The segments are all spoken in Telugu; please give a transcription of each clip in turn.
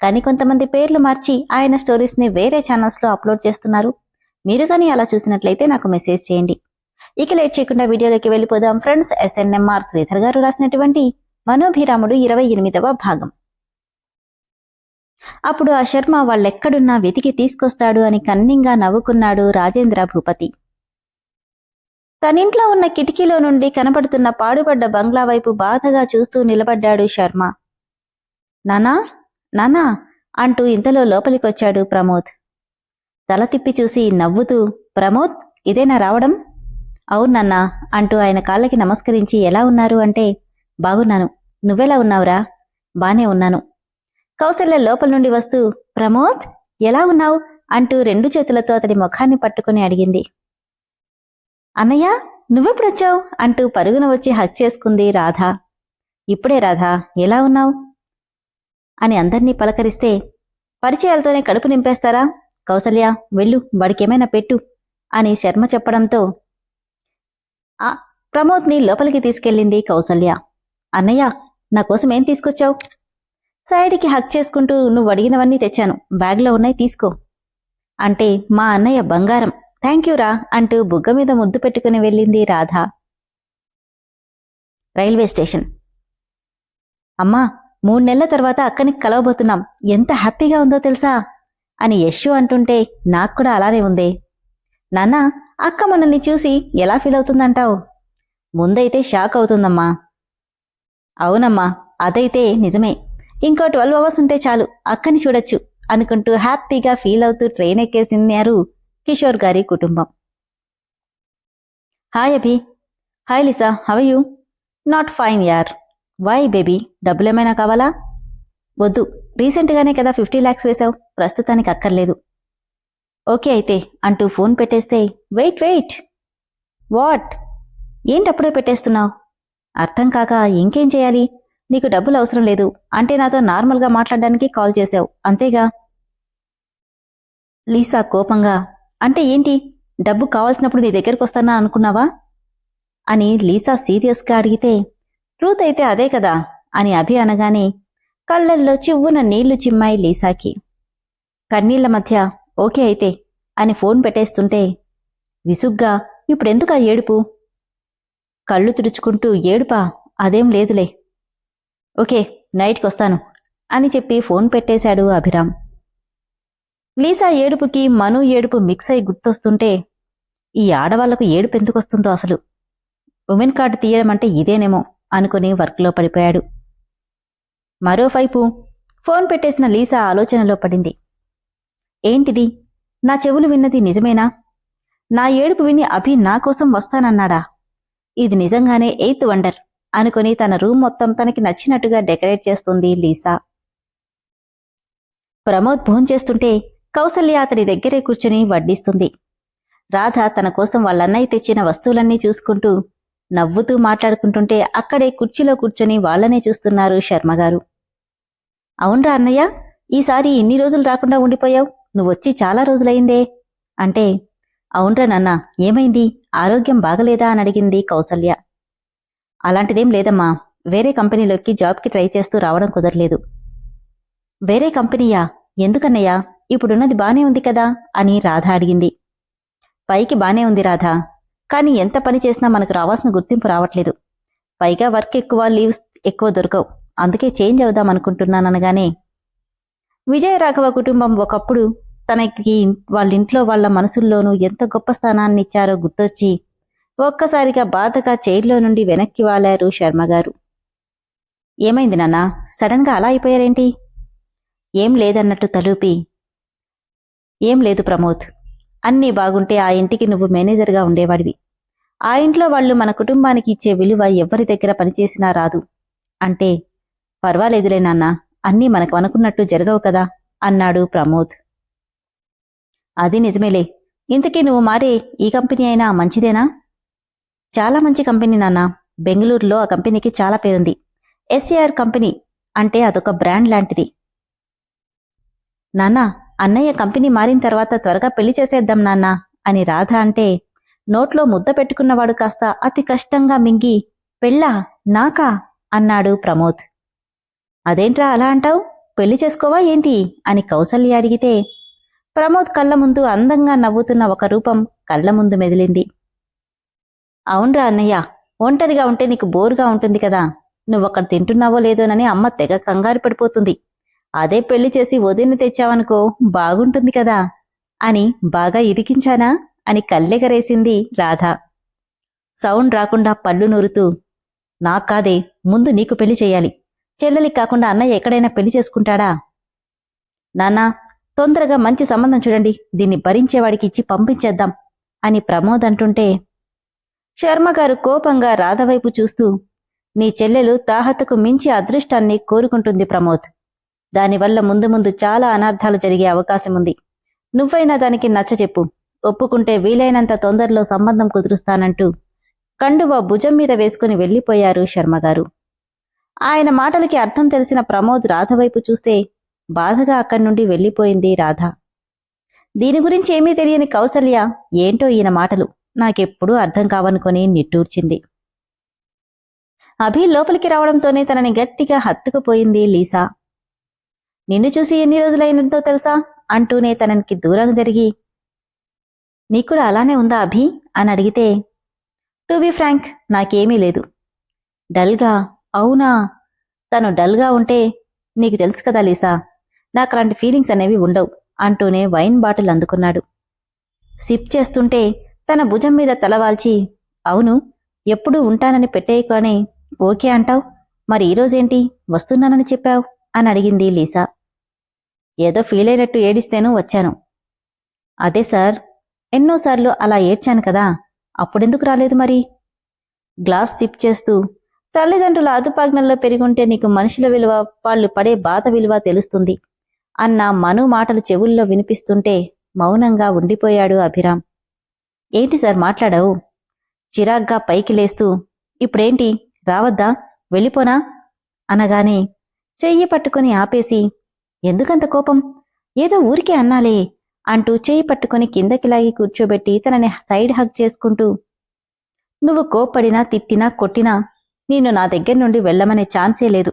కానీ కొంతమంది పేర్లు మార్చి ఆయన స్టోరీస్ని వేరే ఛానల్స్లో అప్లోడ్ చేస్తున్నారు. మీరు కానీ అలా చూసినట్లయితే నాకు మెసేజ్ చేయండి. ఇక లేట్ చేయకుండా వీడియోలోకి వెళ్ళిపోదాం. ఫ్రెండ్స్ ఎస్ఎన్ఎంఆర్ శ్రీధర్ గారు రాసినటువంటి మనోభిరాముడు ఇరవై ఎనిమిదవ భాగం. అప్పుడు ఆ శర్మ వాళ్ళెక్కడున్నా వెతికి తీసుకొస్తాడు అని కన్నింగా నవ్వుకున్నాడు రాజేంద్ర భూపతి. తనింట్లో ఉన్న కిటికీలో నుండి కనపడుతున్న పాడుపడ్డ బంగ్లా వైపు బాధగా చూస్తూ నిలబడ్డాడు శర్మ. నానా నానా అంటూ ఇంతలో లోపలికొచ్చాడు ప్రమోద్. తల తిప్పి చూసి నవ్వుతూ ప్రమోద్ ఇదేనా రావడం? అవునన్నా అంటూ ఆయన కాళ్ళకి నమస్కరించి ఎలా ఉన్నారు? అంటే బాగున్నాను. నువ్వెలా ఉన్నావురా? బానే ఉన్నాను. కౌశల్య లోపల నుండి వస్తూ ప్రమోద్ ఎలా ఉన్నావు? అంటూ రెండు చేతులతో అతడి ముఖాన్ని పట్టుకుని అడిగింది. అన్నయ్య నువ్వెప్పుడొచ్చావు? అంటూ పరుగున వచ్చి హక్ చేసుకుంది రాధ. ఇప్పుడే రాధా ఎలా ఉన్నావు? అని అందర్నీ పలకరిస్తే పరిచయాలతోనే కడుపు నింపేస్తారా? కౌసల్య వెళ్ళు వాడికేమైనా పెట్టు అని శర్మ చెప్పడంతో ఆ ప్రమోద్ని లోపలికి తీసుకెళ్ళింది కౌసల్య. అన్నయ్య నా కోసం ఏం తీసుకొచ్చావు? సైడ్కి హక్ చేసుకుంటూ నువ్వు అడిగినవన్నీ తెచ్చాను. బ్యాగ్లో ఉన్నాయి తీసుకో. అంటే మా అన్నయ్య బంగారం. థ్యాంక్ రా అంటూ బుగ్గ మీద ముద్దు పెట్టుకుని వెళ్ళింది రాధ. Railway station. అమ్మా మూడు నెలల తర్వాత అక్కని కలవబోతున్నాం. ఎంత హ్యాపీగా ఉందో తెలుసా? అని యశు అంటుంటే నాకు కూడా అలానే ఉంది. నాన్న అక్క మనల్ని చూసి ఎలా ఫీల్ అవుతుందంటావు? ముందైతే షాక్ అవుతుందమ్మా. అవునమ్మా అదైతే నిజమే. ఇంకో ట్వెల్వ్ అవర్స్ ఉంటే చాలు అక్కని చూడొచ్చు అనుకుంటూ హ్యాపీగా ఫీల్ అవుతూ ట్రైన్ ఎక్కేసినారు కిషోర్ గారి కుటుంబం. Hi Abhi. Hi Lisa how you? Not fine యార్. వై బేబీ డబ్బులేమైనా కావాలా? వద్దు. రీసెంట్గానే కదా ఫిఫ్టీ ల్యాక్స్ వేశావు. ప్రస్తుతానికి అక్కర్లేదు. ఓకే అయితే అంటూ ఫోన్ పెట్టేస్తే వెయిట్ వెయిట్ వాట్ ఏంటప్పుడే పెట్టేస్తున్నావు? అర్థం కాక ఇంకేం చేయాలి? నీకు డబ్బులు అవసరం లేదు. అంటే నాతో నార్మల్గా మాట్లాడడానికి కాల్ చేశావు. అంతేగా? లీసా కోపంగా అంటే ఏంటి? డబ్బు కావాల్సినప్పుడు నీ దగ్గరికి వస్తానా అనుకున్నావా? అని లీసా సీరియస్గా అడిగితే ట్రూత్ అయితే అదే కదా? అని అభి అనగానే కళ్ళల్లో చివ్వున నీళ్ళు చిమ్మాయి లీసాకి. కన్నీళ్ళ మధ్య ఓకే అయితే అని ఫోన్ పెట్టేస్తుంటే విసుగ్గా ఇప్పుడెందుకు ఆ ఏడుపు? కళ్ళు తుడుచుకుంటూ ఏడుపా అదేం లేదులే. ఓకే నైట్కి వస్తాను అని చెప్పి ఫోన్ పెట్టేశాడు అభిరామ్. లీసా ఏడుపుకి మను ఏడుపు మిక్స్ అయి గుర్తొస్తుంటే ఈ ఆడవాళ్ళకు ఏడుపు ఎందుకొస్తుందో అసలు? ఉమెన్ కార్డు తీయడం అంటే ఇదేనేమో? అనుకుని వర్క్లో పడిపోయాడు. మరోవైపు ఫోన్ పెట్టేసిన లీసా ఆలోచనలో పడింది. ఏంటిది? నా చెవులు విన్నది నిజమేనా? నా ఏడుపు విని అభి నా కోసం వస్తానన్నాడా? ఇది నిజంగానే ఎయిత్ వండర్ అనుకుని తన రూమ్ మొత్తం తనకి నచ్చినట్టుగా డెకరేట్ చేస్తుంది లీసా. ప్రమోద్ భోంచేస్తుంటే కౌసల్య అతని దగ్గరే కూర్చుని వడ్డిస్తుంది. రాధ తన కోసం వాళ్ళన్నయ్య తెచ్చిన వస్తువులన్నీ చూసుకుంటూ నవ్వుతూ మాట్లాడుకుంటుంటే అక్కడే కుర్చీలో కూర్చొని వాళ్ళనే చూస్తున్నారు శర్మగారు అవునరా అన్నయ్య ఈసారి ఇన్ని రోజులు రాకుండా ఉండిపోయావు. నువ్వొచ్చి చాలా రోజులైందే. అంటే అవునరా నాన్న ఏమైంది? ఆరోగ్యం బాగలేదా? అని అడిగింది కౌసల్య. అలాంటిదేం లేదమ్మా. వేరే కంపెనీలోకి జాబ్కి ట్రై చేస్తూ రావడం కుదరలేదు. వేరే కంపెనీయా? ఎందుకన్నయ్యా? ఇప్పుడున్నది బానే ఉంది కదా? అని రాధ అడిగింది. పైకి బానే ఉంది రాధా. కానీ ఎంత పని చేసినా మనకు రావాల్సిన గుర్తింపు రావట్లేదు. పైగా వర్క్ ఎక్కువ లీవ్స్ ఎక్కువ దొరకవు. అందుకే చేంజ్ అవుదాం అనుకుంటున్నాననగానే విజయరాఘవ కుటుంబం ఒకప్పుడు తనకి వాళ్ళ ఇంట్లో వాళ్ళ మనసుల్లోనూ ఎంత గొప్ప స్థానాన్ని ఇచ్చారో గుర్తొచ్చి ఒక్కసారిగా బాధగా చైర్లో నుండి వెనక్కి వాలారు శర్మగారు ఏమైంది నాన్నా? సడన్గా అలా అయిపోయారేంటి? ఏం లేదన్నట్టు తలూపి ఏం లేదు ప్రమోద్. అన్నీ బాగుంటే ఆ ఇంటికి నువ్వు మేనేజర్గా ఉండేవాడివి. ఆ ఇంట్లో వాళ్ళు మన కుటుంబానికి ఇచ్చే విలువ ఎవ్వరి దగ్గర పనిచేసినా రాదు. అంటే పర్వాలేదులే నాన్న అన్నీ మనకు అనుకున్నట్టు జరగవు కదా అన్నాడు ప్రమోద్. అది నిజమేలే. ఇంతకీ నువ్వు మారే ఈ కంపెనీ అయినా మంచిదేనా? చాలా మంచి కంపెనీ నాన్న. బెంగళూరులో ఆ కంపెనీకి చాలా పేరుంది. ఎస్ఏఆర్ కంపెనీ అంటే అదొక బ్రాండ్ లాంటిది. నాన్నా అన్నయ్య కంపెనీ మారిన తర్వాత త్వరగా పెళ్ళి చేసేద్దాం నాన్నా అని రాధ అంటే నోట్లో ముద్ద పెట్టుకున్నవాడు కాస్త అతి కష్టంగా మింగి పెళ్ళా నాకా? అన్నాడు ప్రమోద్. అదేంట్రా అలా అంటావు? పెళ్ళి చేసుకోవా ఏంటి? అని కౌసల్య అడిగితే ప్రమోద్ కళ్ళ ముందు అందంగా నవ్వుతున్న ఒక రూపం కళ్ళ ముందు మెదిలింది. అవునరా అన్నయ్య ఒంటరిగా ఉంటే నీకు బోరుగా ఉంటుంది కదా. నువ్వక్కడ తింటున్నావో లేదోనని అమ్మ తెగ కంగారు పడిపోతుంది. అదే పెళ్ళి చేసి వదిన తెచ్చావనుకో బాగుంటుంది కదా అని బాగా ఇరికించానా అని కల్లెగరేసింది రాధ. సౌండ్ రాకుండా పళ్ళు నూరుతూ నాకాదే ముందు నీకు పెళ్ళి చేయాలి. చెల్లెలికి కాకుండా అన్నయ్య ఎక్కడైనా పెళ్ళి చేసుకుంటాడా? నాన్నా తొందరగా మంచి సంబంధం చూడండి దీన్ని భరించేవాడికి ఇచ్చి పంపించేద్దాం అని ప్రమోద్ అంటుంటే శర్మగారు కోపంగా రాధవైపు చూస్తూ నీ చెల్లెలు తాహతకు మించి అదృష్టాన్ని కోరుకుంటుంది ప్రమోద్. దానివల్ల ముందు ముందు చాలా అనర్థాలు జరిగే అవకాశం ఉంది. నువ్వైనా దానికి నచ్చచెప్పు ఒప్పుకుంటే వీలైనంత తొందరలో సంబంధం కుదురుస్తానంటూ కండువ భుజం మీద వేసుకుని వెళ్ళిపోయారు శర్మగారు. ఆయన మాటలకి అర్థం తెలిసిన ప్రమోద్ రాధవైపు చూస్తే బాధగా అక్కడి నుండి వెళ్ళిపోయింది రాధ. దీని గురించి ఏమీ తెలియని కౌసల్య ఏంటో ఈయన మాటలు? నాకెప్పుడూ అర్థం కావనుకొని నిట్టూర్చింది. అభి లోపలికి రావడంతోనే తనని గట్టిగా హత్తుకుపోయింది లీసా. నిన్ను చూసి ఎన్ని రోజులైనదో తెలుసా? అంటూనే తననికి దూరం జరిగి నీకు అలానే ఉందా అభి? అని అడిగితే టు బి ఫ్రాంక్ నాకేమీ లేదు. డల్గా? అవునా? తను డల్గా ఉంటే నీకు తెలుసు కదా లీసా నాకు అలాంటి ఫీలింగ్స్ అనేవి ఉండవు అంటూనే వైన్ బాటిల్ అందుకున్నాడు. సిప్ చేస్తుంటే తన భుజం మీద తలవాల్చి అవును ఎప్పుడూ ఉంటానని పెట్టేయగానే ఓకే అంటావు మరి ఈరోజేంటి? వస్తున్నానని చెప్పావు? అని అడిగింది లీసా. ఏదో ఫీల్ అయినట్టు ఏడిస్తేనూ వచ్చాను. అదే సార్ ఎన్నోసార్లు అలా ఏడ్చాను కదా అప్పుడెందుకు రాలేదు మరి? గ్లాస్ సిప్ చేస్తూ తల్లిదండ్రుల అదుపాజ్ఞల్లో పెరిగుంటే నీకు మనుషుల విలువ వాళ్ళు పడే బాధ విలువ తెలుస్తుంది అన్న మను మాటలు చెవుల్లో వినిపిస్తుంటే మౌనంగా ఉండిపోయాడు అభిరామ్. ఏంటి సార్ మాట్లాడావు? చిరాగ్గా పైకి లేస్తూ ఇప్పుడేంటి? రావద్దా? వెళ్ళిపోనా? అనగానే చెయ్యి పట్టుకుని ఆపేసి ఎందుకంత కోపం? ఏదో ఊరికే అన్నాలే అంటూ చేయి పట్టుకుని కిందకిలాగి కూర్చోబెట్టి తనని సైడ్ హగ్ చేసుకుంటూ నువ్వు కోప్పడినా తిట్టినా కొట్టినా నేను నా దగ్గర నుండి వెళ్ళమనే ఛాన్సే లేదు.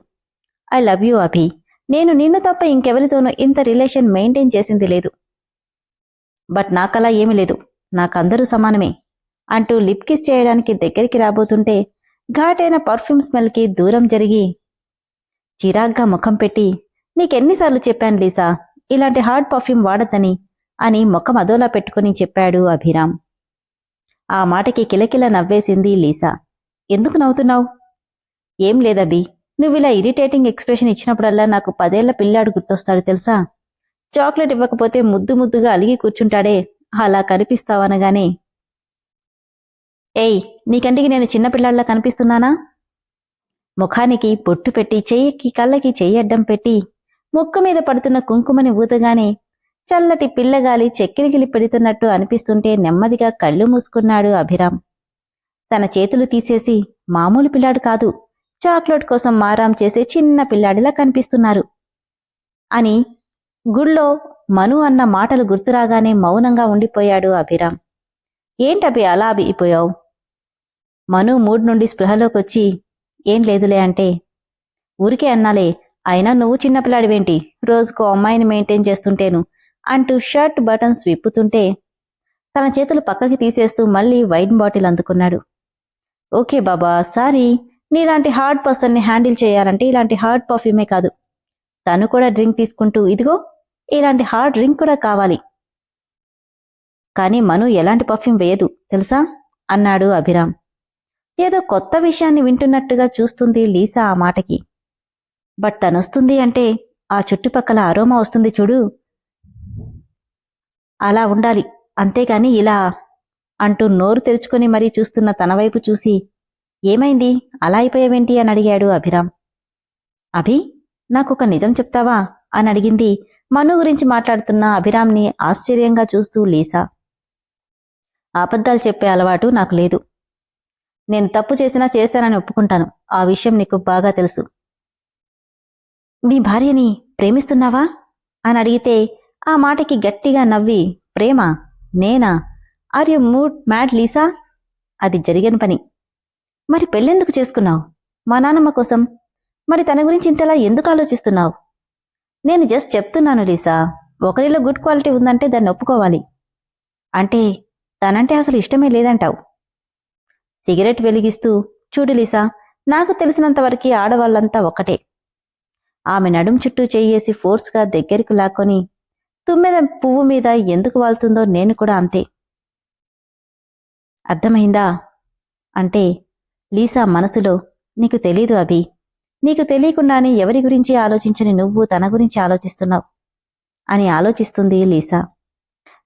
I love you Abhi. నేను నిన్ను తప్ప ఇంకెవరితోనూ ఇంత రిలేషన్ మెయింటైన్ చేసింది లేదు. బట్ నాకలా ఏమీ లేదు. నాకందరూ సమానమే అంటూ లిప్ కిస్ చేయడానికి దగ్గరికి రాబోతుంటే ఘాటైన పర్ఫ్యూమ్ స్మెల్కి దూరం జరిగి చిరాగ్గా ముఖం పెట్టి నీకెన్నిసార్లు చెప్పాను లీసా? ఇలాంటి హార్డ్ పర్ఫ్యూమ్ వాడతని అని ముఖం అదోలా పెట్టుకుని చెప్పాడు అభిరామ్. ఆ మాటకి కిలకిల నవ్వేసింది లీసా. ఎందుకు నవ్వుతున్నావు? ఏం లేదబి నువ్విలా ఇరిటేటింగ్ ఎక్స్ప్రెషన్ ఇచ్చినప్పుడల్లా నాకు పదేళ్ళ పిల్లాడు గుర్తొస్తాడు తెలుసా? చాక్లెట్ ఇవ్వకపోతే ముద్దు ముద్దుగా అలిగి కూర్చుంటాడే అలా కనిపిస్తావనగానే. ఏయ్ నీకంటికి నేను చిన్నపిల్లాడిలా కనిపిస్తున్నానా? ముఖానికి బొట్టు పెట్టి చెయ్యికి కళ్ళకి చెయ్యి అడ్డం పెట్టి ముక్కు మీద పడుతున్న కుంకుమని ఊతగానే చల్లటి పిల్లగాలి చెక్కిలిగిలి పెడుతున్నట్టు అనిపిస్తుంటే నెమ్మదిగా కళ్ళు మూసుకున్నాడు అభిరామ్. తన చేతులు తీసేసి మామూలు పిల్లాడు కాదు. చాక్లెట్ కోసం మారాం చేసే చిన్న పిల్లాడిలా కనిపిస్తున్నారు. అని గుళ్ళో మను అన్న మాటలు గుర్తురాగానే మౌనంగా ఉండిపోయాడు అభిరామ్. ఏంటభి అలా అభిపోయావు మను మూడ్ నుండి స్పృహలోకొచ్చి ఏం లేదులే అంటే ఊరికే అన్నాలే అయినా నువ్వు చిన్నపిల్లాడివేంటి? రోజుకు అమ్మాయిని మెయింటైన్ చేస్తుంటేను అంటూ షర్ట్ బటన్స్ విప్పుతుంటే తన చేతులు పక్కకి తీసేస్తూ మళ్ళీ వైన్ బాటిల్ అందుకున్నాడు. ఓకే బాబా సారీ. నీలాంటి హార్డ్ పర్సన్ని హ్యాండిల్ చేయాలంటే ఇలాంటి హార్డ్ పర్ఫ్యూమే కాదు. తను కూడా డ్రింక్ తీసుకుంటూ ఇదిగో ఇలాంటి హార్డ్ డ్రింక్ కూడా కావాలి. కానీ మను ఎలాంటి పర్ఫ్యూమ్ వేయదు తెలుసా? అన్నాడు అభిరామ్. ఏదో కొత్త విషయాన్ని వింటున్నట్టుగా చూస్తుంది లీసా ఆ మాటకి. బట్ తనొస్తుంది అంటే ఆ చుట్టుపక్కల అరోమా వస్తుంది చూడు. అలా ఉండాలి. అంతేగాని ఇలా అంటూ నోరు తెరుచుకొని మరీ చూస్తున్న తన వైపు చూసి ఏమైంది? అలా అయిపోయావేంటి? అని అడిగాడు అభిరామ్. అభి నాకొక నిజం చెప్తావా? అని అడిగింది మను గురించి మాట్లాడుతున్న అభిరామ్ని ఆశ్చర్యంగా చూస్తూ లీసా. అబద్ధాలు చెప్పే అలవాటు నాకు లేదు. నేను తప్పు చేసినా చేశానని ఒప్పుకుంటాను. ఆ విషయం నీకు బాగా తెలుసు. నీ భార్యని ప్రేమిస్తున్నావా? అని అడిగితే ఆ మాటకి గట్టిగా నవ్వి ప్రేమ నేనా? Are you mood mad Lisa అది జరిగిన పని. మరి పెళ్ళెందుకు చేసుకున్నావు? మా నానమ్మ కోసం? మరి తన గురించి ఇంతలా ఎందుకు ఆలోచిస్తున్నావు? నేను జస్ట్ చెప్తున్నాను లీసా ఒకరిలో గుడ్ క్వాలిటీ ఉందంటే దాన్ని ఒప్పుకోవాలి. అంటే తనంటే అసలు ఇష్టమే లేదంటావు. సిగరెట్ వెలిగిస్తూ చూడు లీసా నాకు తెలిసినంత వరకు ఆడవాళ్ళంతా ఒక్కటే. ఆమె నడుం చుట్టూ చెయ్యేసి ఫోర్స్గా దగ్గరికి లాక్కొని తుమ్మెద పువ్వు మీద ఎందుకు వాళ్తుందో నేను కూడా అంతే. అర్థమైందా? అంటే లీసా మనసులో నీకు తెలీదు అభి. నీకు తెలియకుండానే ఎవరి గురించి ఆలోచించని నువ్వు తన గురించి ఆలోచిస్తున్నావు? అని ఆలోచిస్తుంది లీసా.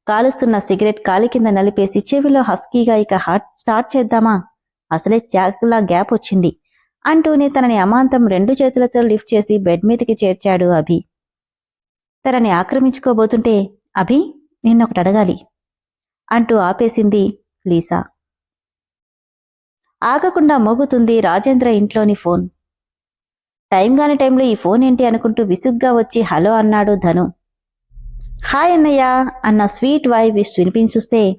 కాలుస్తున్న సిగరెట్ కాలి కింద నలిపేసి చెవిలో హస్కీగా ఇక హార్ట్ స్టార్ట్ చేద్దామా? అసలే చాకులా గ్యాప్ వచ్చింది. అంటూనే తనని అమాంతం రెండు చేతులతో లిఫ్ట్ చేసి బెడ్ మీదకి చేర్చాడు అభి. తనని ఆక్రమించుకోబోతుంటే అభి నిన్నొకటి అడగాలి అంటూ ఆపేసింది లీసా. ఆగకుండా మోగుతుంది రాజేంద్ర ఇంట్లోని ఫోన్. టైం కాని టైంలో ఈ ఫోన్ ఏంటి అనుకుంటూ విసుగ్గా వచ్చి హలో అన్నాడు ధను. హాయ్ అన్నయ్య అన్న స్వీట్ వాయిస్ వినిపించుస్తే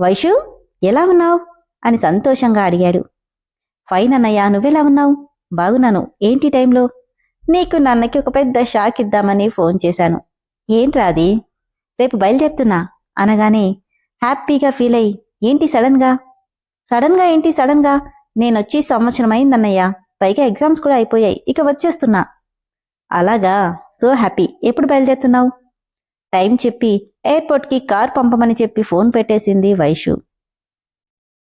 వైషు ఎలా ఉన్నావు? అని సంతోషంగా అడిగాడు. ఫైన్ అన్నయ్య నువ్వెలా ఉన్నావు? బాగున్నాను ఏంటి టైంలో? నీకు నన్నకి ఒక పెద్ద షాక్ ఇద్దామని ఫోన్ చేశాను. ఏంట్రా అది రేపు బయలుదేరుతున్నా అనగానే హ్యాపీగా ఫీల్ అయ్యి ఏంటి సడన్గా? సడన్గా ఏంటి సడన్గా? నేనొచ్చి సంవత్సరం అయిందన్నయ్య పైగా ఎగ్జామ్స్ కూడా అయిపోయాయి ఇక వచ్చేస్తున్నా. అలాగా? సో హ్యాపీ ఎప్పుడు బయలుదేరుతున్నావు? టైం చెప్పి ఎయిర్పోర్ట్కి కార్ పంపమని చెప్పి ఫోన్ పెట్టేసింది వైషు.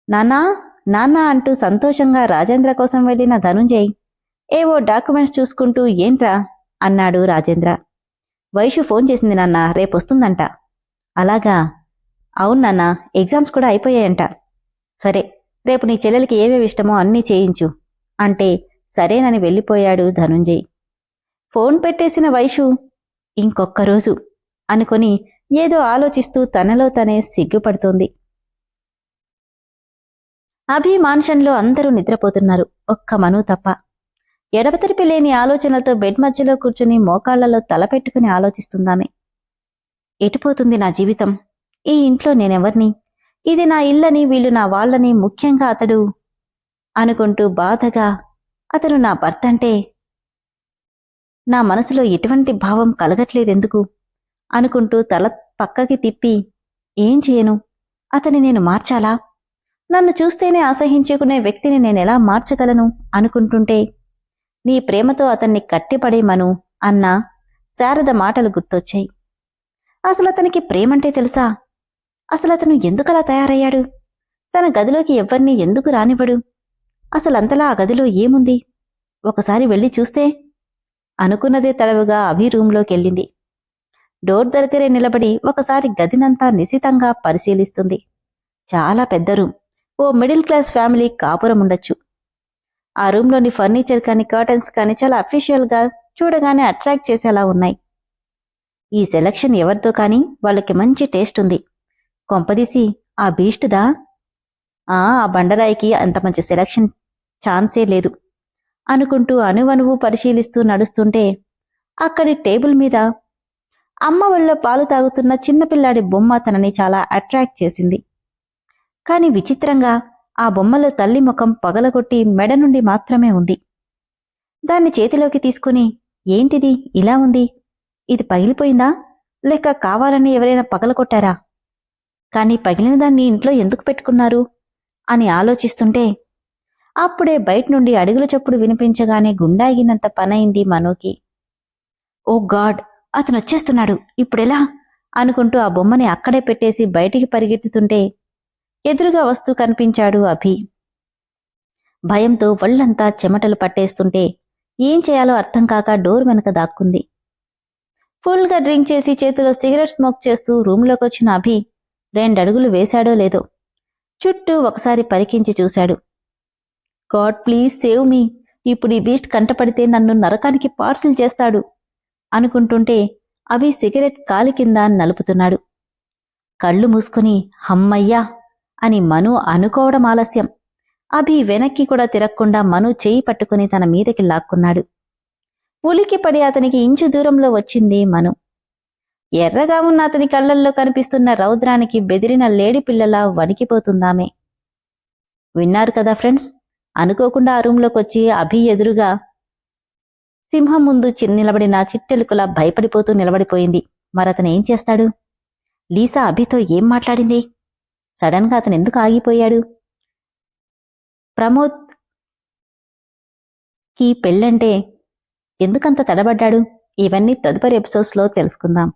నాన్నా? నాన్న అంటూ సంతోషంగా రాజేంద్ర కోసం వెళ్ళిన ధనుంజయ్ ఏవో డాక్యుమెంట్స్ చూసుకుంటూ ఏంట్రా? అన్నాడు రాజేంద్ర. వైషు ఫోన్ చేసింది నాన్న రేపొస్తుందంట. అలాగా? అవును నాన్న ఎగ్జామ్స్ కూడా అయిపోయాయంట. సరే రేపు నీ చెల్లెలకి ఏమేమి ఇష్టమో అన్నీ చేయించు అంటే సరేనని వెళ్ళిపోయాడు ధనుంజయ్. ఫోన్ పెట్టేసిన వైషు? ఇంకొక్క రోజు అనుకొని ఏదో ఆలోచిస్తూ తనలో తనే సిగ్గుపడుతోంది. అభి మాన్షన్లో అందరూ నిద్రపోతున్నారు. ఒక్క మను తప్ప. ఎడబెతరిపి లేని ఆలోచనలతో బెడ్ మధ్యలో కూర్చుని మోకాళ్ళలో తల పెట్టుకుని ఎటుపోతుంది నా జీవితం? ఈ ఇంట్లో నేనెవర్ని? ఇది నా ఇల్లని వీళ్ళు నా వాళ్ళని ముఖ్యంగా అతడు అనుకుంటూ బాధగా అతను నా భర్త అంటే నా మనసులో ఎటువంటి భావం కలగట్లేదెందుకు? అనుకుంటూ తల పక్కకి తిప్పి ఏం చేయను? అతని నేను మార్చాలా? నన్ను చూస్తేనే అసహించుకునే వ్యక్తిని నేనెలా మార్చగలను అనుకుంటుంటే? నీ ప్రేమతో అతన్ని కట్టిపడేమను అన్న శారద మాటలు గుర్తొచ్చాయి. అసలు అతనికి ప్రేమంటే తెలుసా? అసలు అతను ఎందుకలా తయారయ్యాడు? తన గదిలోకి ఎవ్వరినీ ఎందుకు రానివ్వడు? అసలంతలా ఆ గదిలో ఏముంది? ఒకసారి వెళ్ళి చూస్తే? అనుకున్నదే తడవుగా అభి రూంలోకెళ్ళింది డోర్ దగ్గరే నిలబడి ఒకసారి గదినంతా నిశితంగా పరిశీలిస్తుంది. చాలా పెద్ద రూమ్. ఓ మిడిల్ క్లాస్ ఫ్యామిలీ కాపురం ఉండొచ్చు. ఆ రూమ్లోని ఫర్నిచర్ కానీ కర్టన్స్ కానీ చాలా అఫీషియల్గా చూడగానే అట్రాక్ట్ చేసేలా ఉన్నాయి. ఈ సెలక్షన్ ఎవరితో కానీ వాళ్ళకి మంచి టేస్ట్ ఉంది. కొంపదీసి ఆ బీస్ట్దా ఆ ఆ బండరాయికి అంత మంచి సెలక్షన్ ఛాన్సే లేదు అనుకుంటూ అణువణువు పరిశీలిస్తూ నడుస్తుంటే అక్కడి టేబుల్ మీద అమ్మ ఒళ్ళో పాలు తాగుతున్న చిన్నపిల్లాడి బొమ్మ తనని చాలా అట్రాక్ట్ చేసింది. కాని విచిత్రంగా ఆ బొమ్మలో తల్లి ముఖం పగలగొట్టి మెడ నుండి మాత్రమే ఉంది. దాన్ని చేతిలోకి తీసుకుని ఏంటిది? ఇలా ఉంది? ఇది పగిలిపోయిందా? లేక కావాలని ఎవరైనా పగలగొట్టారా? కాని పగిలిన దాన్ని ఇంట్లో ఎందుకు పెట్టుకున్నారు? అని ఆలోచిస్తుంటే అప్పుడే బయట నుండి అడుగుల చప్పుడు వినిపించగానే గుండాగినంత పనైంది మనోకి. ఓ గాడ్! అతను వచ్చేస్తున్నాడు ఇప్పుడెలా? అనుకుంటూ ఆ బొమ్మని అక్కడే పెట్టేసి బయటికి పరిగెత్తుతుంటే ఎదురుగా వస్తూ కనిపించాడు అభి. భయంతో ఒళ్ళంతా చెమటలు పట్టేస్తుంటే ఏం చేయాలో అర్థం కాక డోర్ వెనక దాక్కుంది. ఫుల్గా డ్రింక్ చేసి చేతిలో సిగరెట్ స్మోక్ చేస్తూ రూంలోకి వచ్చిన అభి రెండడుగులు వేశాడో లేదో చుట్టూ ఒకసారి పరికించి చూశాడు. God please save me. ఇప్పుడు ఈ బీస్ట్ కంటపడితే నన్ను నరకానికి పార్సిల్ చేస్తాడు అనుకుంటుంటే అభి సిగరెట్ కాలి కింద నలుపుతున్నాడు. కళ్ళు మూసుకుని హమ్మయ్యా అని మను అనుకోవడం ఆలస్యం. అభి వెనక్కి కూడా తిరగకుండా మను చేయి పట్టుకుని తన మీదకి లాక్కున్నాడు. ఉలికి పడి అతనికి ఇంచు దూరంలో వచ్చింది మను. ఎర్రగా ఉన్న అతని కళ్ళల్లో కనిపిస్తున్న రౌద్రానికి బెదిరిన లేడి పిల్లలా వణికిపోతుందామే. విన్నారు కదా ఫ్రెండ్స్? అనుకోకుండా ఆ రూంలోకి వచ్చి అభి ఎదురుగా సింహం ముందు చిన్న నిలబడిన చిట్టెలుకలా భయపడిపోతూ నిలబడిపోయింది. మరతను ఏం చేస్తాడు? లీసా అభితో ఏం మాట్లాడింది? సడన్గా అతను ఎందుకు ఆగిపోయాడు? ప్రమోద్కి పెళ్ళంటే ఎందుకంత తడబడ్డాడు? ఇవన్నీ తదుపరి ఎపిసోడ్స్లో తెలుసుకుందాం.